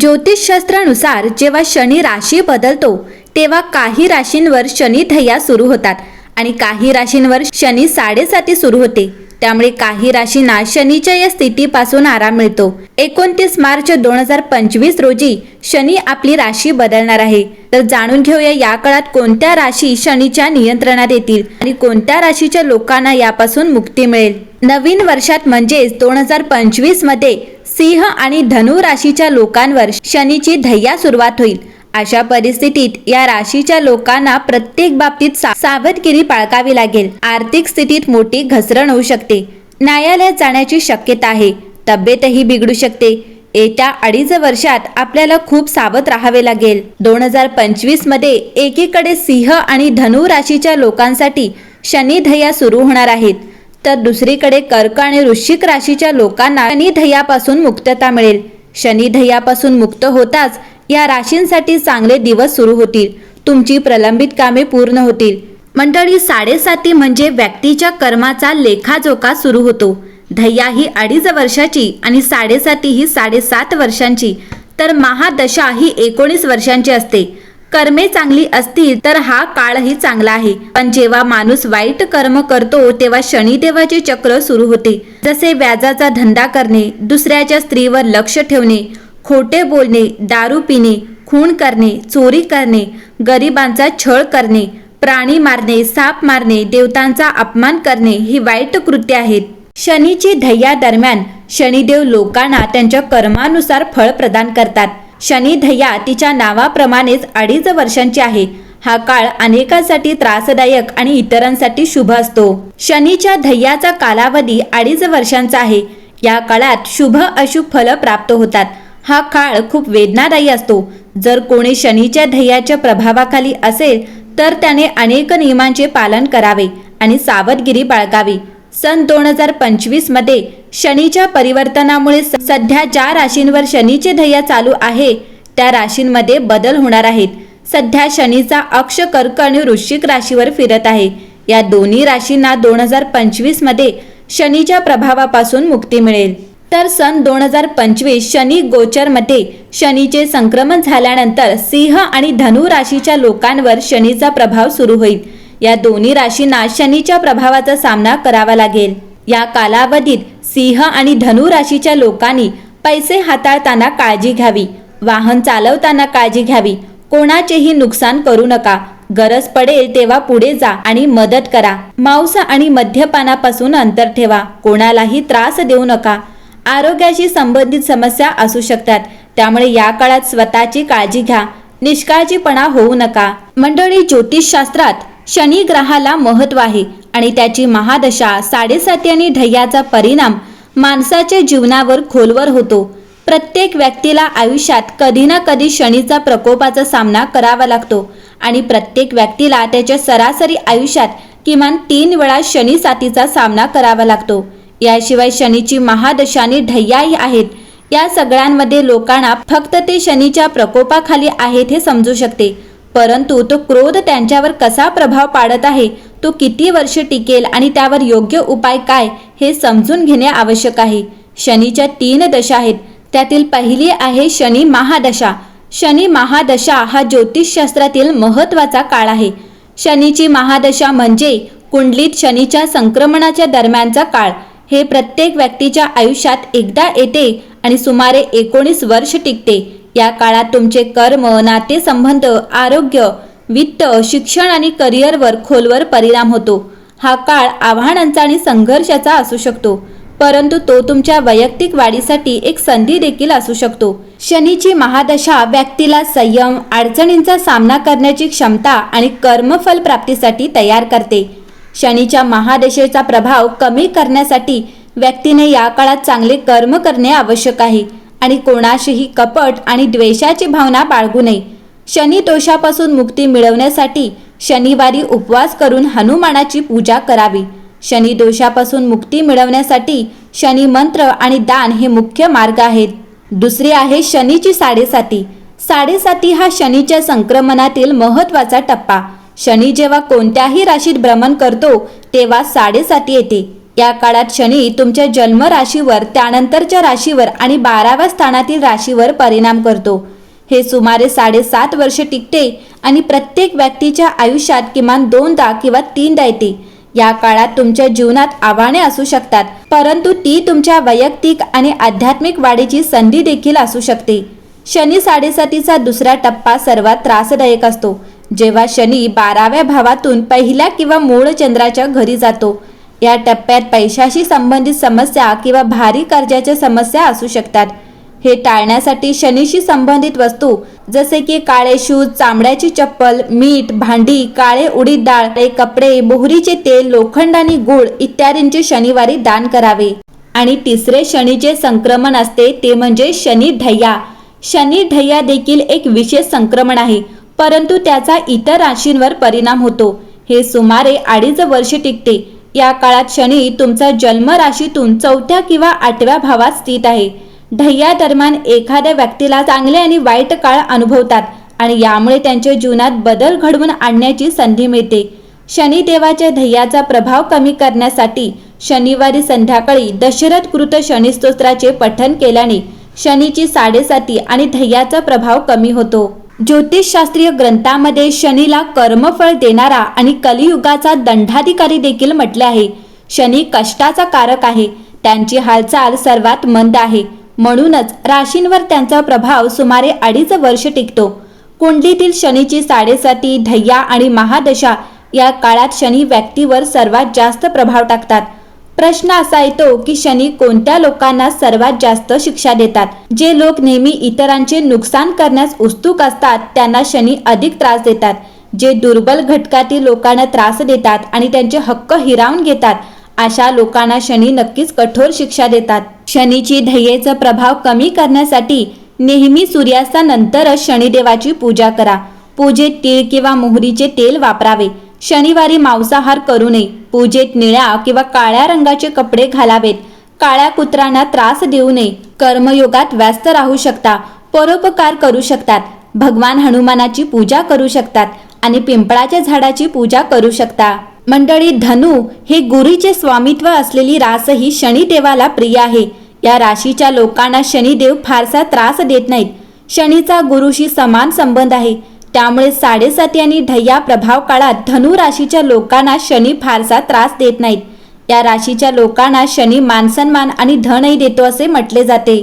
ज्योतिषशास्त्रानुसार जेव्हा शनी राशी बदलतो तेव्हा काही राशींवर शनी धैया सुरू होतात आणि काही राशींवर शनी साडेसाती सुरू होते. त्यामुळे काही राशींना शनीच्या या स्थितीपासून आराम मिळतो. एकोणतीस मार्च दोन हजार पंचवीस रोजी शनी आपली राशी बदलणार आहे. तर जाणून घेऊया या काळात कोणत्या राशी शनीच्या नियंत्रणात येतील आणि कोणत्या राशीच्या लोकांना यापासून मुक्ती मिळेल. नवीन वर्षात म्हणजेच दोन हजार पंचवीसमध्ये सिंह आणि धनु राशीच्या लोकांवर शनीची धैया सुरुवात होईल. अशा परिस्थितीत या राशीच्या लोकांना प्रत्येक बाबतीत सा- सावधगिरी बाळगावी लागेल. आर्थिक स्थितीत मोठी घसरण होऊ शकते. न्यायालयात जाण्याची शक्यता आहे. तब्येतही बिघडू शकते. येत्या अडीच वर्षात आपल्याला खूप सावध राहावे लागेल. दोन हजार पंचवीसमध्ये एकीकडे सिंह आणि धनु राशीच्या लोकांसाठी शनी धैया सुरू होणार आहेत. तर दुसरीकडे कर्क आणि वृश्चिक राशीच्या लोकांना शनिधयापासून मुक्तता मिळेल. शनिधयापासून मुक्त होताच या राशींसाठी चांगले दिवस सुरू होतील. तुमची प्रलंबित कामे पूर्ण होतील. मंडळी साडेसाती म्हणजे व्यक्तीच्या कर्माचा लेखाजोखा सुरू होतो. धैया ही अडीच वर्षाची आणि साडेसाती ही साडेसात वर्षांची. तर महादशा ही एकोणीस वर्षांची असते. कर्मे चांगली असतील तर हा काळही चांगला आहे. पण जेव्हा माणूस वाईट कर्म करतो तेव्हा शनिदेवाचे चक्र सुरू होते. जसे व्याजाचा धंदा करणे दुसऱ्याच्या स्त्रीवर लक्ष ठेवणे खोटे बोलणे दारू पिणे खून करणे चोरी करणे गरिबांचा छळ करणे प्राणी मारणे साप मारणे देवतांचा अपमान करणे ही वाईट कृत्य आहेत. शनीची धैया दरम्यान शनिदेव लोकांना त्यांच्या कर्मानुसार फळ प्रदान करतात. शनी धैया तिच्या नावाप्रमाणेच अडीच वर्षांची आहे. हा काळ अनेकांसाठी त्रासदायक आणि इतरांसाठी शुभ असतो. शनीच्या धैयाचा कालावधी अडीच वर्षांचा आहे. या काळात शुभ अशुभ फल प्राप्त होतात. हा काळ खूप वेदनादायी असतो. जर कोणी शनीच्या धैयाच्या प्रभावाखाली असेल तर त्याने अनेक नियमांचे पालन करावे आणि सावधगिरी बाळगावी. सन दोन हजार पंचवीसमध्ये शनीच्या परिवर्तनामुळे स- सध्या ज्या राशींवर शनीचे ध्येय चालू आहे त्या राशींमध्ये बदल होणार आहेत. सध्या शनीचा अक्ष कर्क आणि वृश्चिक राशीवर फिरत आहे. या दोन्ही राशींना दोन हजार पंचवीसमध्ये शनीच्या प्रभावापासून मुक्ती मिळेल. तर सन दोन हजार पंचवीस शनी गोचरमध्ये शनीचे संक्रमण झाल्यानंतर सिंह आणि धनु राशीच्या लोकांवर शनीचा प्रभाव सुरू होईल. या दोन्ही राशींना शनीच्या प्रभावाचा सामना करावा लागेल. या कालावधीत सिंह आणि धनु राशीच्या लोकांनी पैसे हाताळताना काळजी घ्यावी. वाहन चालवताना काळजी घ्यावी. कोणाचेही नुकसान करू नका. गरज पडेल तेव्हा पुढे जा आणि मदत करा. मांस आणि मद्यपानापासून अंतर ठेवा. कोणालाही त्रास देऊ नका. आरोग्याशी संबंधित समस्या असू शकतात. त्यामुळे या काळात स्वतःची काळजी घ्या. निष्काळजीपणा होऊ नका. मंडळी ज्योतिषशास्त्रात शनी ग्रहाला महत्त्व आहे. आणि त्याची महादशा साडेसाती आणि ढय्याचा परिणाम माणसाच्या जीवनावर खोलवर होतो. प्रत्येक व्यक्तीला आयुष्यात कधी ना कधी शनीचा प्रकोपाचा सामना करावा लागतो आणि प्रत्येक व्यक्तीला त्याच्या सरासरी आयुष्यात किमान तीन वेळा शनी साथीचा सामना करावा लागतो. याशिवाय शनीची महादशानी ढय्याही आहेत. या सगळ्यांमध्ये लोकांना फक्त ते शनीच्या प्रकोपाखाली आहेत हे समजू शकते. परंतु तो क्रोध त्यांच्यावर कसा प्रभाव पाडत आहे तो किती वर्ष टिकेल आणि त्यावर योग्य उपाय काय हे समजून घेणे आवश्यक आहे. शनीच्या तीन दशा आहेत. त्यातील पहिली आहे शनी महादशा. शनी महादशा हा ज्योतिषशास्त्रातील महत्त्वाचा काळ आहे. शनीची महादशा म्हणजे कुंडलीत शनीच्या संक्रमणाच्या दरम्यानचा काळ. हे प्रत्येक व्यक्तीच्या आयुष्यात एकदा येते आणि सुमारे एकोणीस वर्ष टिकते. या काळात तुमचे कर्म नातेसंबंध आरोग्य वित्त शिक्षण आणि करिअरवर खोलवर परिणाम होतो. हा काळ आव्हानांचा आणि संघर्षाचा असू शकतो परंतु तो तुमच्या वैयक्तिक वाढीसाठी एक संधी देखील असू शकतो. शनीची महादशा व्यक्तीला संयम अडचणींचा सामना करण्याची क्षमता आणि कर्मफल प्राप्तीसाठी तयार करते. शनीच्या महादशेचा प्रभाव कमी करण्यासाठी व्यक्तीने या काळात चांगले कर्म करणे आवश्यक आहे आणि कोणाशीही कपट आणि द्वेषाची भावना बाळगू नये. शनी दोषापासून मुक्ती मिळवण्यासाठी शनिवारी उपवास करून हनुमानाची पूजा करावी. शनी दोषापासून मुक्ती मिळवण्यासाठी शनी मंत्र आणि दान हे मुख्य मार्ग आहेत. दुसरे आहे शनीची साडेसाती. साडेसाती हा शनीच्या संक्रमणातील महत्त्वाचा टप्पा. शनी जेव्हा कोणत्याही राशीत भ्रमण करतो तेव्हा साडेसाती येते. या काळात शनी तुमच्या जन्म राशीवर त्यानंतरच्या राशीवर आणि बाराव्या स्थानातील राशीवर परिणाम करतो. हे सुमारे साडेसात वर्ष टिकते आणि प्रत्येक व्यक्तीच्या आयुष्यात किमान दोनदा किंवा तीनदा येते. या काळात तुमच्या जीवनात आव्हाने असू शकतात परंतु ती तुमच्या वैयक्तिक आणि आध्यात्मिक वाढीची संधी देखील असू शकते. शनी साडेसातीचा दुसरा टप्पा सर्वात त्रासदायक असतो. जेव्हा शनी बाराव्या भावातून पहिल्या किंवा मूळ चंद्राच्या घरी जातो या टप्प्यात पैशाशी संबंधित समस्या किंवा भारी कर्जाच्या समस्या असू शकतात. हे टाळण्यासाठी शनीशी संबंधित वस्तू जसे की काळे शूज चामड्याची चप्पल मीठ भांडी काळे उडीद डाळ कपडे मोहरीचे तेल लोखंड आणि गुळ इत्यादींचे शनिवारी दान करावे. आणि तिसरे शनीचे संक्रमण असते ते म्हणजे शनी ढय्या शनी ढय्या देखील एक विशेष संक्रमण आहे परंतु त्याचा इतर राशींवर परिणाम होतो. हे सुमारे अडीच वर्ष टिकते. या काळात शनी तुमचा जन्म राशीतून चौथ्या किंवा आठव्या भावात स्थित आहे. ढय्या दरम्यान एखाद्या व्यक्तीला चांगले आणि वाईट काळ अनुभवतात आणि यामुळे त्यांच्या जीवनात बदल घडवून आणण्याची संधी मिळते. शनिदेवाच्या ध्येयाचा प्रभाव कमी करण्यासाठी शनिवारी संध्याकाळी दशरथ कृत शनिस्तोत्राचे पठन केल्याने शनीची साडेसाती आणि ध्येयाचा प्रभाव कमी होतो. ज्योतिषशास्त्रीय ग्रंथामध्ये शनीला कर्मफळ देणारा आणि कलियुगाचा दंडाधिकारी देखील म्हटले आहे. शनी कष्टाचा कारक आहे. त्यांची हालचाल सर्वात मंद आहे. म्हणूनच राशींवर त्यांचा प्रभाव सुमारे अडीच वर्ष टिकतो. कुंडलीतील शनीची साडेसाती ढय्या आणि महादशा या काळात शनी व्यक्तीवर सर्वात जास्त प्रभाव टाकतात. प्रश्न असा येतो की शनी कोणत्या लोकांना सर्वात जास्त शिक्षा देतात? जे लोक नेहमी इतरांचे नुकसान करण्यास उत्सुक असतात त्यांना शनी अधिक त्रास देतात. जे दुर्बल घटकातील लोकांना त्रास देतात आणि त्यांचे हक्क हिरावून घेतात अशा लोकांना शनी नक्कीच कठोर शिक्षा देतात. शनीची ध्येयेचा प्रभाव कमी करण्यासाठी नेहमी सूर्यास्तानंतरच शनिदेवाची पूजा करा. पूजेत तीळ किंवा मोहरीचे तेल वापरावे. शनिवारी मांसाहार करू नये. पूजेत निळ्या किंवा काळ्या रंगाचे कपडे घालावेत. काळ्या कुत्र्यांना त्रास देऊ नये. कर्मयोगात व्यस्त राहू शकता. परोपकार करू शकतात. भगवान हनुमानाची पूजा करू शकतात आणि पिंपळाच्या झाडाची पूजा करू शकता. मंडळी धनु हे गुरुचे स्वामित्व असलेली रास ही शनिदेवाला प्रिय आहे. या राशीच्या लोकांना शनिदेव फारसा त्रास देत नाहीत. शनीचा गुरुशी समान संबंध आहे. त्यामुळे साडेसाती आणि ढय्या प्रभाव काळात धनु राशीच्या लोकांना शनी फारसा त्रास देत नाहीत. या राशीच्या लोकांना शनी मानसन्मान आणि धनही देतो असे म्हटले जाते.